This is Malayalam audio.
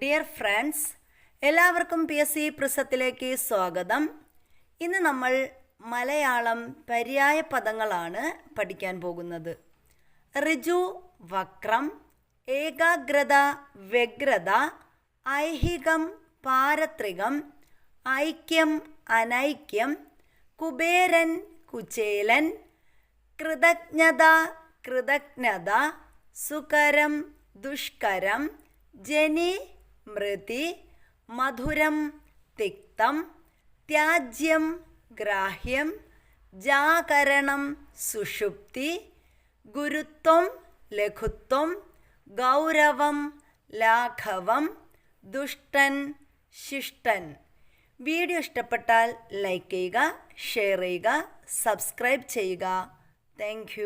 ഡിയർ ഫ്രണ്ട്സ് എല്ലാവർക്കും പി എസ് സി പ്രിസത്തിലേക്ക് സ്വാഗതം. ഇന്ന് നമ്മൾ മലയാളം പര്യായ പദങ്ങളാണ് പഠിക്കാൻ പോകുന്നത്. ഋജു വക്രം ഏകാഗ്രത വ്യഗ്രത ഐഹികം പാരത്രികം ഐക്യം അനൈക്യം കുബേരൻ കുചേലൻ കൃതജ്ഞത കൃതജ്ഞത സുകരം ദുഷ്കരം ജനി മൃതി മധുരം തിക്തം ത്യാജ്യം ഗ്രാഹ്യം ജാകരണം സുഷുപ്തി ഗുരുത്വം ലഘുത്വം ഗൗരവം ലാഘവം ദുഷ്ടൻ ശിഷ്ടൻ. വീഡിയോ ഇഷ്ടപ്പെട്ടാൽ ലൈക്ക് ചെയ്യുക ഷെയർ ചെയ്യുക സബ്സ്ക്രൈബ് ചെയ്യുക. താങ്ക്